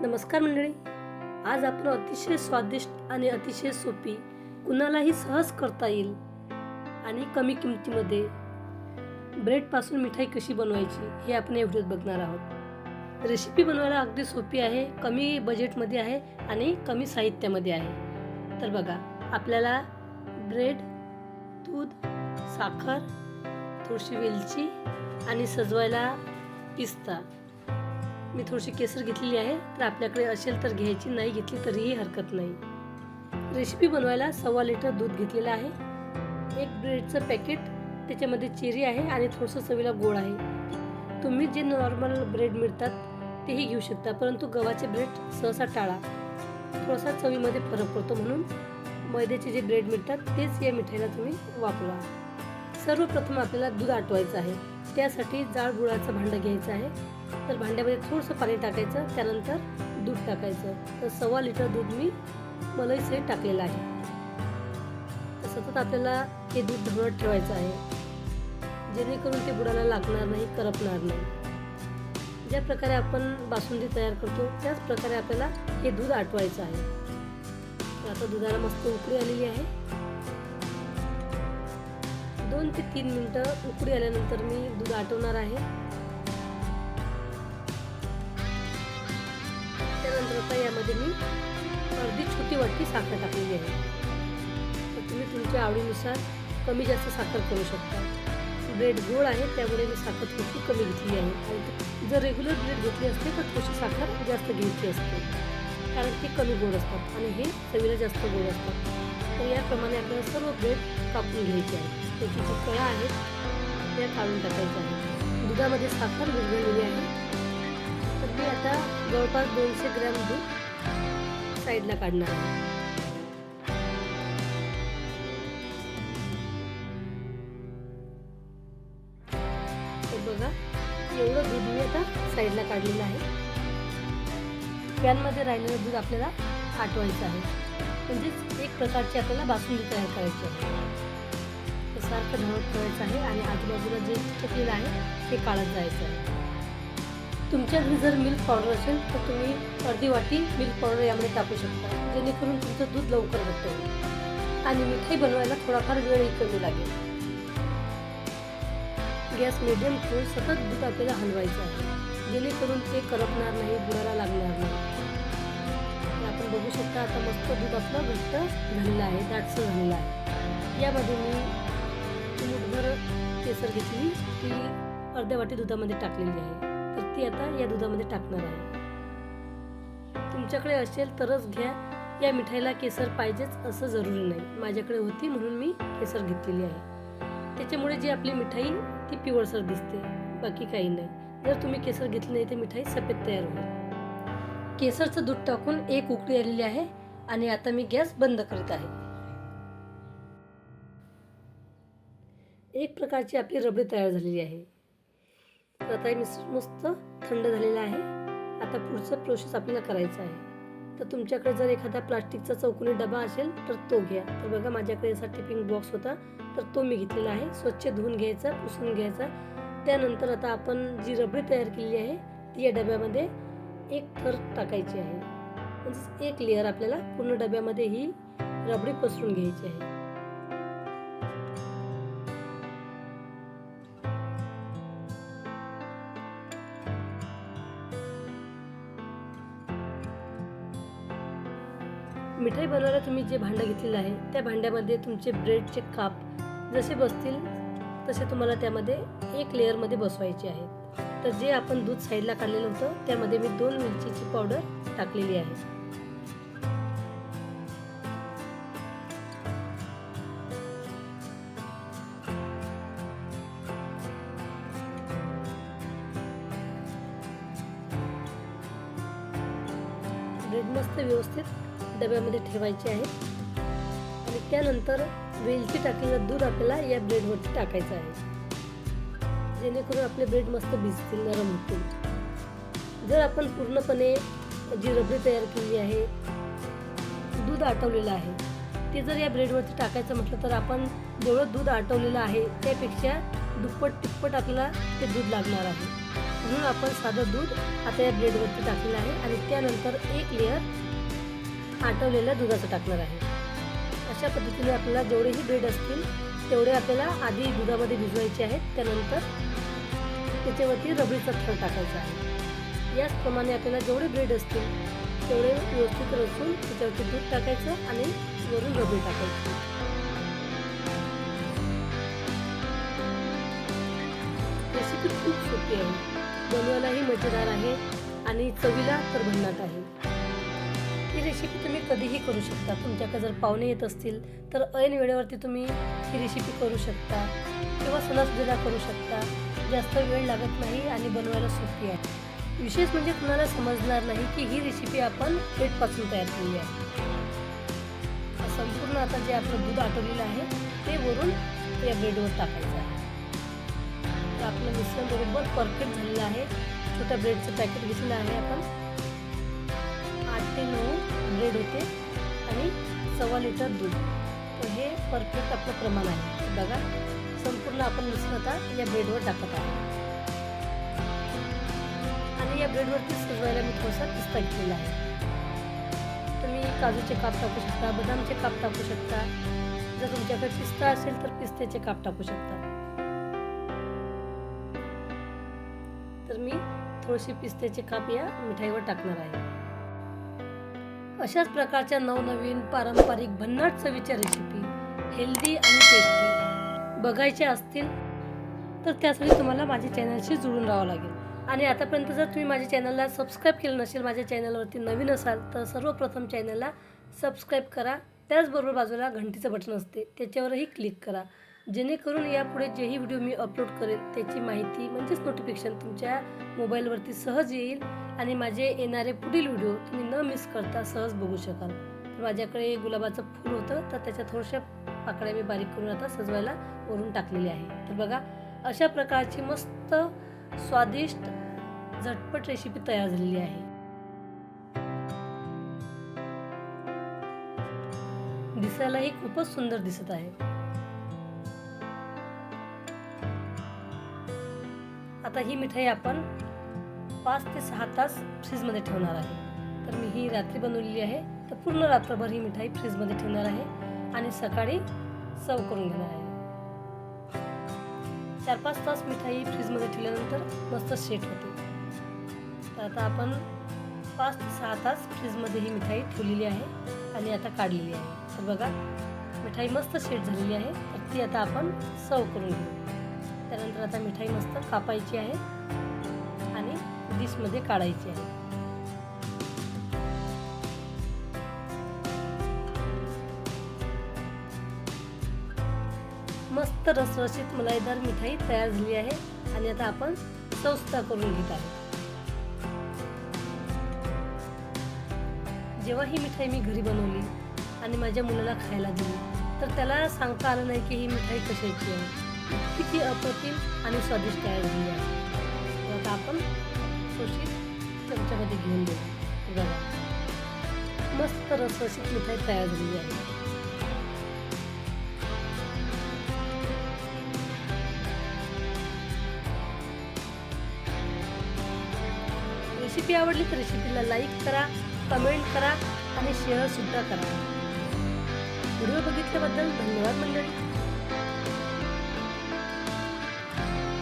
नमस्कार मंडळी. आज आपण अतिशय स्वादिष्ट आणि अतिशय सोपी कुणालाही सहज करता येईल आणि कमी किमतीमध्ये ब्रेडपासून मिठाई कशी बनवायची हे आपण या व्हिडिओत बघणार आहोत. रेसिपी बनवायला अगदी सोपी आहे कमी बजेटमध्ये आहे आणि कमी साहित्यामध्ये आहे. तर बघा आपल्याला ब्रेड दूध साखर थोडीशी वेलची आणि सजवायला पिस्ता मी थोडीशी केसर घेतलेली आहे. तर आपल्याकडे असेल तर घ्यायची नाही घेतली तरीही हरकत नाही. रेसिपी बनवायला सव्वा लिटर दूध घेतलेलं आहे. एक ब्रेडचं पॅकेट त्याच्यामध्ये चेरी आहे आणि थोडंसं चवीला गोड आहे. तुम्ही जे नॉर्मल ब्रेड मिळतात तेही घेऊ शकता परंतु गव्हाचे ब्रेड सहसा टाळा. थोडासा चवीमध्ये फरक पडतो म्हणून मैद्याचे जे ब्रेड मिळतात तेच या मिठाईला तुम्ही वापरा. सर्वप्रथम आपल्याला दूध आटवायचं आहे. त्यासाठी जाळ गुळाचं भांडं घ्यायचं आहे. तर भांड्यामध्ये थोडंसं पाणी टाकायचं त्यानंतर दूध टाकायचं. तर सव्वा लिटर दूध मी मलाई टाकलेलं आहे. तर सतत आपल्याला हे दूध ढवळत ठेवायचं आहे. जेणेकरून ते बुडाला लागणार नाही करपणार नाही. ज्या प्रकारे आपण बासुंदी तयार करतो त्याच प्रकारे आपल्याला हे दूध आटवायचं आहे. तर आता दुधाला मस्त उकळी आलेली आहे. दोन ते तीन मिनटं उकळी आल्यानंतर मी दूध आटवणार आहे. तर आता यामध्ये मी अर्धी छोटी वाटी साखर टाकलेली आहे. तर तुम्ही तुमच्या आवडीनुसार कमी जास्त साखर करू शकता. ब्रेड गोड आहे त्यामुळे मी साखर थोडीशी कमी घेतली आहे. आणि जर रेग्युलर ब्रेड घेतली असते तर थोडीशी साखर जास्त घ्यायची असते. कारण ते कमी गोड असतात आणि हे चवीला जास्त गोड असतात. तर याप्रमाणे आपल्याला सर्व ब्रेड कापून घ्यायचे आहे त्याची जी कळा आहेत त्या काढून टाकायच्या आहेत. दुधामध्ये साखर विरघळलेली आहे. मी आता जवळपास दोनशे ग्रॅम दूध साईडला काढणार आहे. तर बघा एवढं दूध मी आता साईडला काढलेलं आहे. पॅनमध्ये राहिलेलं दूध आपल्याला आटवायचं आहे. म्हणजेच एक प्रकारची आपल्याला बासुंदी तयार करायची आहे. सारखं ढवळत करायचं आहे आणि आजूबाजूला जे चकलेलं आहे ते काढत जायचं आहे. तुमच्या घरी जर मिल्क पावडर असेल तर तुम्ही अर्धी वाटी मिल्क पावडर यामध्ये टाकू शकता जेणेकरून तुमचं दूध लवकर होतं आणि मिठाई बनवायला थोडाफार वेळही कमी लागेल. गॅस मिडियम ठेवून सतत दूध आपल्याला हलवायचं आहे जेणेकरून ते करपणार नाही बुडाला लागणार नाही. आपण बघू शकता आता मस्त दूध आपलं घट्ट झालेलं आहे दाटसं झालेलं आहे. यामध्ये मी मुठभर केसर घेतली ती अर्ध्या वाटी दुधामध्ये टाकलेली आहे. ती आता या दुधामध्ये टाकणार आहे. तुमच्याकडे असेल तरच घ्या. या मिठाईला केसर पाहिजेच असं जरुरी नाही. माझ्याकडे होती म्हणून मी केसर घेतलेली आहे. त्याच्यामुळे जी आपली मिठाई ती पिवळसर दिसते. बाकी काही नाही. जर तुम्ही केसर घेतली नाही तर मिठाई सफेद तयार होईल. केसरचं दूध टाकून एक उकळी आलेली आहे आणि आता मी गॅस बंद करत आहे. एक प्रकारची आपली रबडी तयार झालेली आहे. तर आता हे मस्त थंड झालेला आहे. आता पुढचं प्रोसेस आपल्याला करायचं आहे. तर तुमच्याकडे जर एखादा प्लास्टिकचा चौकोनी डबा असेल तर तो घ्या. तर बघा माझ्याकडे असा टिपिंग बॉक्स होता तर तो मी घेतलेला आहे. स्वच्छ धुवून घ्यायचा पुसून घ्यायचा. त्यानंतर आता आपण जी रबडी तयार केलेली आहे ती या डब्यामध्ये एक थर टाकायची आहे. म्हणजेच एक लेअर आपल्याला पूर्ण डब्यामध्ये ही रबडी पसरून घ्यायची आहे. मिठाई बनवायला तुम्ही जे भांडं घेतलेलं आहे त्या भांड्यामध्ये तुमचे ब्रेडचे काप जसे बसतील तसे तुम्हाला त्यामध्ये एक लेअरमध्ये बसवायचे आहेत तर जे आपण दूध साईडला काढलेलं होतं त्यामध्ये मी दोन मिरचीची पावडर टाकलेली आहे. ब्रेड मस्त व्यवस्थित डब्यामध्ये ठेवायचे आहे. आणि त्यानंतर वेलची टाकलेलं दूध आपल्याला या ब्रेडवरती टाकायचं आहे. जेणेकरून आपले ब्रेड मस्त भिजतील नरम होतील. जर आपण पूर्णपणे जी रबडी तयार केली आहे दूध आटवलेलं आहे ते जर या ब्रेडवरती टाकायचं म्हटलं तर आपण जेवढं दूध आटवलेलं आहे त्यापेक्षा दुप्पट तिप्पट आपल्याला ते दूध लागणार आहे. म्हणून आपण साधं दूध आता या ब्रेडवरती टाकलेलं आहे. आणि त्यानंतर एक लेअर आटवलेलं दुधाचं टाकणार आहे. अशा पद्धतीने आपल्याला जेवढेही ब्रेड असतील तेवढे आपल्याला आधी दुधामध्ये भिजवायचे आहेत. त्यानंतर त्याच्यावरती रबडीचा थर टाकायचा आहे. याचप्रमाणे आपल्याला जेवढे ब्रेड असतील तेवढे व्यवस्थित रचून त्याच्यावरती दूध टाकायचं आणि वरून रबडी टाकायची. रेसिपी खूप सोपी आहे. बनवायलाही मजेदार आहे आणि चवीला तर भन्नाट आहे. ही रेसिपी तुम्ही कधीही करू शकता. तुमच्याकडे जर पाहुणे येत असतील तर ऐन वेळेवरती तुम्ही ही रेसिपी करू शकता किंवा सणासुदीला करू शकता. जास्त वेळ लागत नाही आणि बनवायला सोपी आहे. विशेष म्हणजे कुणाला समजणार नाही की ही रेसिपी आपण पेठपासून तयार केली आहे. संपूर्ण आता जे आपलं दूध आटवलेलं आहे ते वरून या ब्रेडवर टाकायचं आहे. तर आपलं मिश्रण बरोबर परफेक्ट झालेलं आहे. छोट्या ब्रेडचं पॅकेट घेतलेलं आहे आपण. आठ ते नऊ ब्रेड होते आणि सव्वा लिटर दूध. तर हे परफेक्ट आपलं प्रमाण आहे. बघा संपूर्ण आपण मिश्रण आता या ब्रेडवर टाकत आहोत. आणि या ब्रेडवरती शिजवायला मी थोडासा पिस्ता घेतलेला आहे. तुम्ही काजूचे काप टाकू शकता बदामचे काप टाकू शकता. जर तुमच्याकडे पिस्ता असेल तर पिस्त्याचे काप टाकू शकता. तर मी थोडेसे पिस्त्याचे काप या मिठाईवर टाकणार आहे. अशाच प्रकारच्या नवनवीन पारंपरिक भन्नाट चवीच्या रेसिपी हेल्दी आणि टेस्टी बघायच्या असतील तर त्यासाठी तुम्हाला माझ्या चॅनलशी जुळून राहावं लागेल. आणि आतापर्यंत जर तुम्ही माझ्या चॅनलला सबस्क्राईब केलं नसेल माझ्या चॅनलवरती नवीन असाल तर सर्वप्रथम चॅनलला सबस्क्राईब करा. त्याचबरोबर बाजूला घंटीचं बटन असते त्याच्यावरही क्लिक करा. जेणेकरून यापुढे जेही व्हिडिओ मी अपलोड करेल त्याची माहिती म्हणजेच नोटिफिकेशन तुमच्या मोबाईलवरती सहज येईल. आणि माझे येणारे पुढील व्हिडिओ तुम्ही न मिस करता सहज बघू शकाल. तर माझ्याकडे गुलाबाचं फूल होतं तर त्याच्या थोड्याशा पाकळ्या मी बारीक करून आता सजवायला वरून टाकलेली आहे तर बघा अशा प्रकारची मस्त स्वादिष्ट झटपट रेसिपी तयार झालेली आहे. दिसायलाही खूपच सुंदर दिसत आहे. आता ही मिठाई आपण पाच ते सहा तास फ्रीजमध्ये ठेवणार आहे. तर मी ही रात्री बनवलेली आहे. तर पूर्ण रात्रभर ही मिठाई फ्रीजमध्ये ठेवणार आहे आणि सकाळी सर्व करून घेणार आहे. चार पाच तास मिठाई फ्रीजमध्ये ठेवल्यानंतर मस्त सेट होते. तर आता आपण पाच ते सहा तास फ्रीजमध्ये ही मिठाई ठेवलेली आहे आणि आता काढलेली आहे. तर बघा मिठाई मस्त सेट झालेली आहे. तर ती आता आपण सर्व करून घेऊ. त्यानंतर आता मिठाई मस्त कापायची आहे. डिशमध्ये काढायची आहे. मस्त रसरशीत मलाईदार मिठाई तयार झाली आहे आणि आता आपण संस्था करून घेत आहोत. जेव्हा ही मिठाई मी घरी बनवली आणि माझ्या मुलाला खायला दिली तर त्याला सांगता आलं नाही की ही मिठाई कशाची आहे. किती अप्रतिम आणि स्वादिष्ट तयार झाली आहे. आता आपण थोडीशी चमच्यामध्ये घेऊन देऊ बघा. मस्त रसरशीत मिठाई तयार झाली आहे. रेसिपी आवडली तर रेसिपीला लाईक करा कमेंट करा आणि शेअर सुद्धा करा. व्हिडिओ बघितल्याबद्दल धन्यवाद मंडळी.